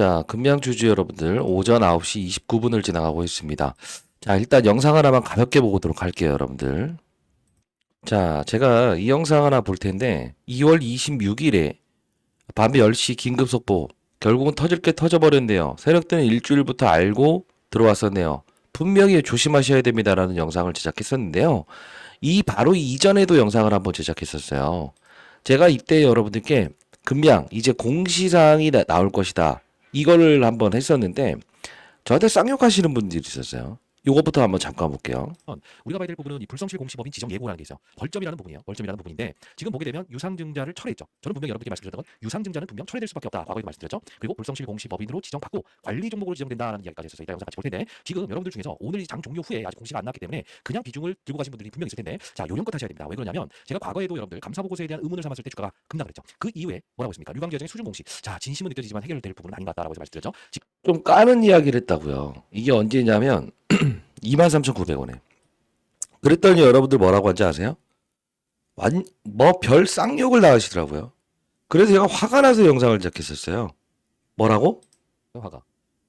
자, 금양주주 여러분들 오전 9시 29분을 지나가고 있습니다. 자, 일단 영상 하나만 가볍게 보도록 할게요, 여러분들. 자, 제가 이 영상 하나 볼 텐데 2월 26일에 밤 10시 긴급 속보 결국은 터질 게 터져버렸네요. 세력들은 일주일부터 알고 들어왔었네요. 분명히 조심하셔야 됩니다라는 영상을 제작했었는데요. 이 바로 이전에도 영상을 한번 제작했었어요. 제가 이때 여러분들께 금양 이제 공시사항이 나, 나올 것이다. 이거를 한번 했었는데 저한테 쌍욕하시는 분들이 있었어요. 요것부터 한번 잠깐 볼게요. 우리가 봐야 될 부분은 이 불성실 공시법인 지정 예고라는 게 있어요. 벌점이라는 부분이에요. 벌점이라는 부분인데 지금 보게 되면 유상증자를 철회했죠. 저는 분명히 여러분께 말씀드렸던 건 유상증자는 분명 철회될 수밖에 없다. 과거에도 말씀드렸죠. 그리고 불성실 공시법인으로 지정받고 관리 종목으로 지정된다는 이야기까지 했었어요. 이따 영상 같이 볼 텐데 지금 여러분들 중에서 오늘 이장 종료 후에 아직 공시가 안 났기 때문에 그냥 비중을 들고 가신 분들이 분명히 있을 텐데 자 요령껏 하셔야 됩니다. 왜 그러냐면 제가 과거에도 여러분들 감사 보고서에 대한 의문을 삼았을 때 주가가 급락을 했죠. 그 이후에 뭐라고 했습니까? 유광지 여정의 수준 공시. 자 진심은 느껴지지만 해결될 부분은 아닌 것 같다라고 해서 말씀드렸죠. 지- 좀 까는 이야기를 했다고요. 이게 언제냐면 23,900원에. 그랬더니 여러분들 뭐라고 한지 아세요? 완, 뭐 별 쌍욕을 나가시더라고요. 그래서 제가 화가 나서 영상을 제작했었어요. 뭐라고? 화가.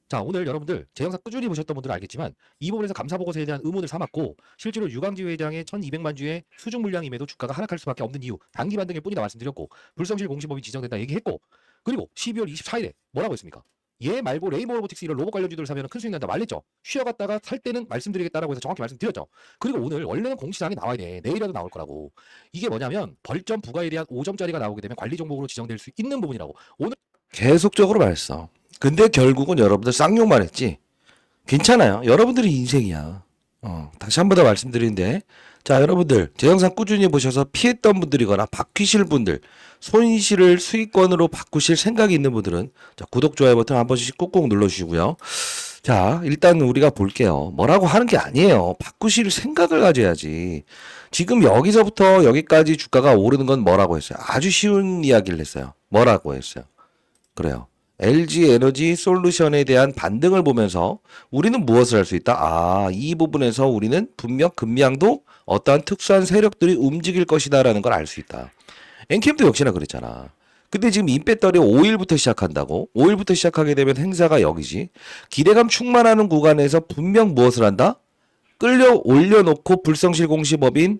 자 오늘 여러분들 제 영상 꾸준히 보셨던 분들은 알겠지만 이 부분에서 감사 보고서에 대한 의문을 삼았고 실제로 유광지 회장의 1,200만 주의 수중 물량임에도 주가가 하락할 수밖에 없는 이유 단기 반등일 뿐이다 말씀드렸고 불성실 공시법이 지정된다 얘기했고 그리고 12월 24일에 뭐라고 했습니까? 얘 말고 레이모 로보틱스 이런 로봇 관련주들을 사면 큰 수익 난다 말랬죠. 쉬어갔다가 살 때는 말씀드리겠다라고 해서 정확히 말씀드렸죠. 그리고 오늘 원래는 공시사항이 나와야 돼. 내일이라도 나올 거라고. 이게 뭐냐면 벌점 부과에 대한 5점짜리가 나오게 되면 관리 종목으로 지정될 수 있는 부분이라고. 계속적으로 말했어. 근데 결국은 여러분들 쌍욕만 했지. 괜찮아요. 여러분들이 인생이야. 어, 다시 한 번 더 말씀드리는데, 자, 여러분들, 제 영상 꾸준히 보셔서 피했던 분들이거나 바뀌실 분들, 손실을 수익권으로 바꾸실 생각이 있는 분들은, 자, 구독, 좋아요 버튼 한 번씩 꾹꾹 눌러주시고요. 자, 일단 우리가 볼게요. 뭐라고 하는 게 아니에요. 바꾸실 생각을 가져야지. 지금 여기서부터 여기까지 주가가 오르는 건 뭐라고 했어요? 아주 쉬운 이야기를 했어요. 뭐라고 했어요? 그래요. LG 에너지 솔루션에 대한 반등을 보면서 우리는 무엇을 할 수 있다? 아, 이 부분에서 우리는 분명 금량도 어떠한 특수한 세력들이 움직일 것이다라는 걸 알 수 있다. 엔캠도 역시나 그랬잖아. 근데 지금 인배터리 5일부터 시작한다고? 5일부터 시작하게 되면 행사가 여기지. 기대감 충만하는 구간에서 분명 무엇을 한다? 끌려 올려놓고 불성실 공시법인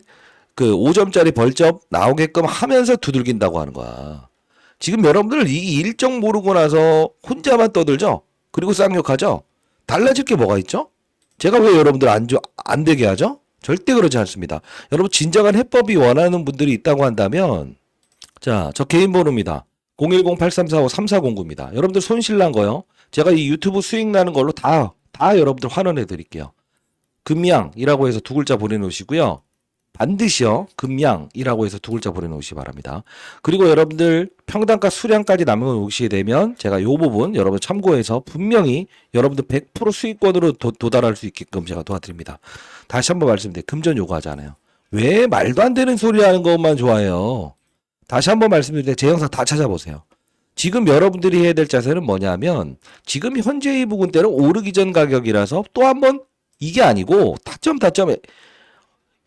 그 5점짜리 벌점 나오게끔 하면서 두들긴다고 하는 거야. 지금 여러분들 이 일정 모르고 나서 혼자만 떠들죠? 그리고 쌍욕하죠? 달라질 게 뭐가 있죠? 제가 왜 여러분들 안, 줘- 안 되게 하죠? 절대 그러지 않습니다. 여러분, 진정한 해법이 원하는 분들이 있다고 한다면, 자, 저 개인 번호입니다. 010-8345-3409입니다. 여러분들 손실 난 거요. 제가 이 유튜브 수익 나는 걸로 다, 다 여러분들 환원해 드릴게요. 금양이라고 해서 두 글자 보내놓으시고요. 반드시요, 금양이라고 해서 두 글자 보내놓으시기 바랍니다. 그리고 여러분들 평단가 수량까지 남겨놓으시게 되면 제가 이 부분 여러분 참고해서 분명히 여러분들 100% 수익권으로 도, 도달할 수 있게끔 제가 도와드립니다. 다시 한번 말씀드려요. 금전 요구하잖아요. 왜 말도 안 되는 소리 하는 것만 좋아해요. 다시 한번 말씀드릴게요. 제 영상 다 찾아보세요. 지금 여러분들이 해야 될 자세는 뭐냐면 지금 현재 이 부분 때는 오르기 전 가격이라서 또 한번 이게 아니고 타점 타점에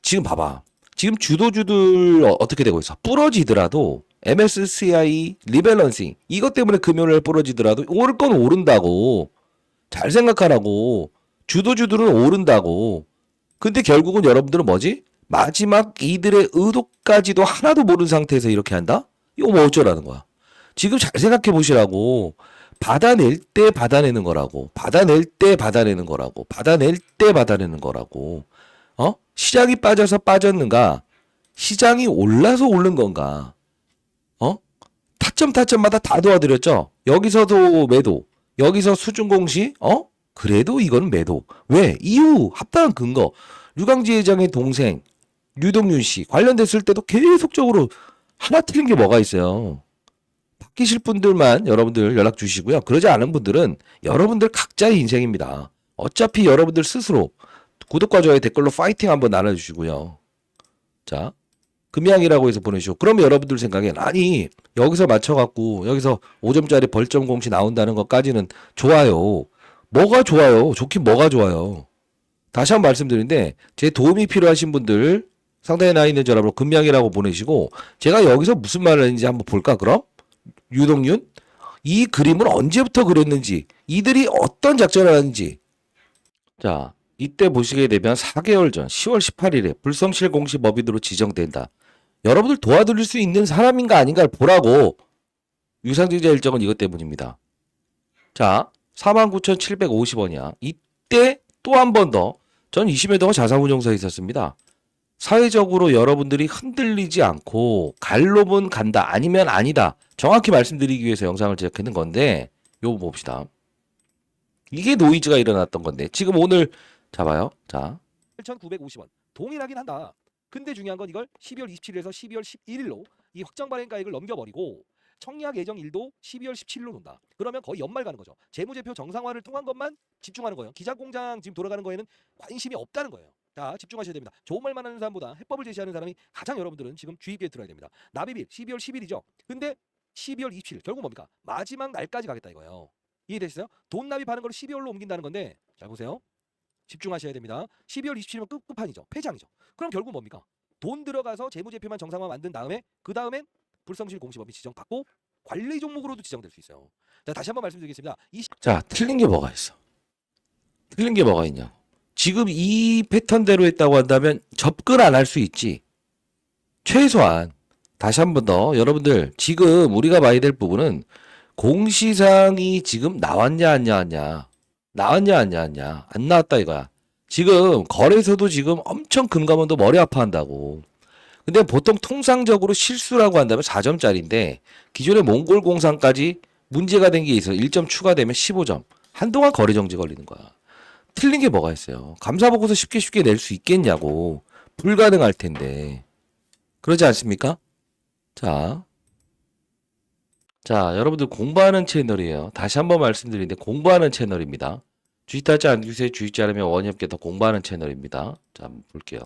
지금 봐봐. 지금 주도주들 어- 어떻게 되고 있어? 부러지더라도 MSCI 리밸런싱 이것 때문에 금요일에 부러지더라도 오를 건 오른다고 잘 생각하라고 주도주들은 오른다고 근데 결국은 여러분들은 뭐지? 마지막 이들의 의도까지도 하나도 모르는 상태에서 이렇게 한다? 이거 뭐 어쩌라는 거야? 지금 잘 생각해 보시라고 받아낼 때 받아내는 거라고 받아낼 때 받아내는 거라고 받아낼 때 받아내는 거라고 어? 시장이 빠져서 빠졌는가? 시장이 올라서 오른 건가? 어? 타점 타점마다 다 도와드렸죠? 여기서도 매도, 여기서 수준 공시, 어? 그래도 이건 매도. 왜? 이유, 합당한 근거. 류강지 회장의 동생, 류동윤 씨, 관련됐을 때도 계속적으로 하나 틀린 게 뭐가 있어요? 바뀌실 분들만 여러분들 연락 주시고요. 그러지 않은 분들은 여러분들 각자의 인생입니다. 어차피 여러분들 스스로 구독과 좋아요 댓글로 파이팅 한번 나눠주시고요. 자, 금양이라고 해서 보내주시고. 그러면 여러분들 생각엔, 아니, 여기서 맞춰갖고, 여기서 5점짜리 벌점 공시 나온다는 것까지는 좋아요. 뭐가 좋아요? 좋긴 뭐가 좋아요? 다시 한번 말씀드리는데, 제 도움이 필요하신 분들, 상당히 나이 있는 여러분, 금양이라고 보내시고, 제가 여기서 무슨 말을 했는지 한번 볼까, 그럼? 유동윤? 이 그림을 언제부터 그렸는지, 이들이 어떤 작전을 하는지. 자, 이때 보시게 되면 4개월 전 10월 18일에 불성실 공시 법인으로 지정된다. 여러분들 도와드릴 수 있는 사람인가 아닌가를 보라고 유상증자 일정은 이것 때문입니다. 자, 49,750원이야. 이때 또 한 번 더, 전 20여 동안 자산운용사에 있었습니다. 사회적으로 여러분들이 흔들리지 않고 갈로은 간다 아니면 아니다 정확히 말씀드리기 위해서 영상을 제작했는 건데 요거 봅시다. 이게 노이즈가 일어났던 건데 지금 오늘 잡아요. 자 8,950원. 동일하긴 한다. 근데 중요한 건 이걸 12월 27일에서 12월 11일로 이 확정 발행 가액을 넘겨버리고 청약 예정 일도 12월 17일로 논다. 그러면 거의 연말 가는 거죠. 재무제표 정상화를 통한 것만 집중하는 거예요. 기자공장 지금 돌아가는 거에는 관심이 없다는 거예요. 자 집중하셔야 됩니다. 좋은 말만 하는 사람보다 해법을 제시하는 사람이 가장 여러분들은 지금 주의 깊게 들어야 됩니다. 납입일 12월 10일이죠. 근데 12월 27일 결국 뭡니까? 마지막 날까지 가겠다 이거예요. 이해되시죠? 돈 납입하는 걸 12월로 옮긴다는 건데 잘 보세요. 집중하셔야 됩니다. 12월 27일은 끝끝판이죠. 폐장이죠. 그럼 결국 뭡니까? 돈 들어가서 재무제표만 정상화 만든 다음에 그 다음엔 불성실 공시법이 지정받고 관리 종목으로도 지정될 수 있어요. 자, 다시 한번 말씀드리겠습니다. 이 시- 자, 틀린 게 뭐가 있어? 틀린 게 뭐가 있냐? 지금 이 패턴대로 했다고 한다면 접근 안 할 수 있지. 최소한 다시 한 번 더 여러분들 지금 우리가 봐야 될 부분은 공시상이 지금 나왔냐 안 나왔냐 나왔냐 안 나왔냐 안 나왔다 이거야. 지금 거래소도 지금 엄청 금감원도 머리 아파한다고. 근데 보통 통상적으로 실수라고 한다면 4점짜리인데 기존의 몽골 공상까지 문제가 된 게 있어. 1점 추가되면 15점. 한동안 거래 정지 걸리는 거야. 틀린 게 뭐가 있어요? 감사 보고서 쉽게 쉽게 낼 수 있겠냐고. 불가능할 텐데. 그러지 않습니까? 자. 자, 여러분들 공부하는 채널이에요. 다시 한번 말씀드리는데 공부하는 채널입니다. 주식하지 않으세요. 주식지 않으면 원엽게 더 공부하는 채널입니다. 자, 한번 볼게요.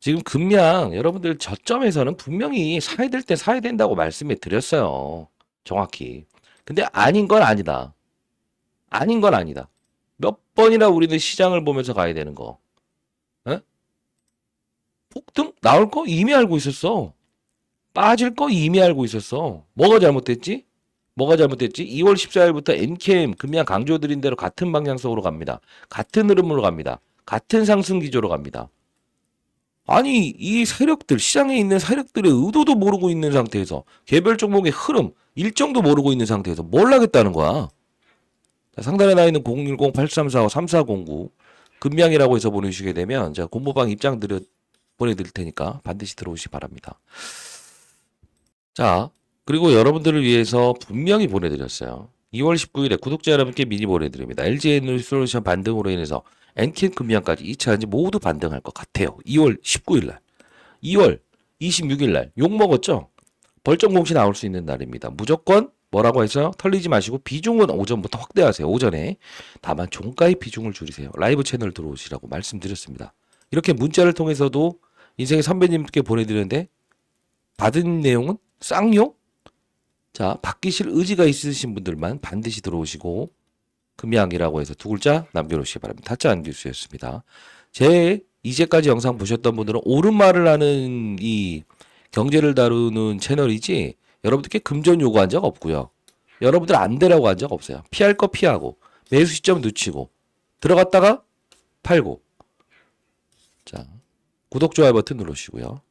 지금 금량 여러분들 저점에서는 분명히 사야 될 때 사야 된다고 말씀해 드렸어요. 정확히. 근데 아닌 건 아니다. 아닌 건 아니다. 몇 번이나 우리는 시장을 보면서 가야 되는 거. 에? 폭등 나올 거 이미 알고 있었어. 빠질 거 이미 알고 있었어. 뭐가 잘못됐지? 뭐가 잘못됐지? 2월 14일부터 NKM 금양 강조드린 대로 같은 방향성으로 갑니다. 같은 흐름으로 갑니다. 같은 상승 기조로 갑니다. 아니 이 세력들 시장에 있는 세력들의 의도도 모르고 있는 상태에서 개별 종목의 흐름 일정도 모르고 있는 상태에서 뭘 하겠다는 거야? 자, 상단에 나와 있는 010-8345-3409 금양이라고 해서 보내주시게 되면 제가 공모방 입장 드려 보내드릴 테니까 반드시 들어오시기 바랍니다. 자 그리고 여러분들을 위해서 분명히 보내드렸어요. 2월 19일에 구독자 여러분께 미리 보내드립니다. LG 에너솔루션 반등으로 인해서 엔킨 금양까지 2차 전지 모두 반등할 것 같아요. 2월 19일 날. 2월 26일 날. 욕 먹었죠? 벌점 공시 나올 수 있는 날입니다. 무조건 뭐라고 해서 털리지 마시고 비중은 오전부터 확대하세요. 오전에. 다만 종가의 비중을 줄이세요. 라이브 채널 들어오시라고 말씀드렸습니다. 이렇게 문자를 통해서도 인생의 선배님께 보내드렸는데 받은 내용은 쌍용? 자, 바뀌실 의지가 있으신 분들만 반드시 들어오시고 금양이라고 해서 두 글자 남겨놓으시기 바랍니다. 타짜 뉴스였습니다. 제 이제까지 영상 보셨던 분들은 옳은 말을 하는 이 경제를 다루는 채널이지 여러분들께 금전 요구한 적 없고요. 여러분들 안 되라고 한 적 없어요. 피할 거 피하고 매수 시점 늦추고 들어갔다가 팔고 자 구독 좋아요 버튼 누르시고요.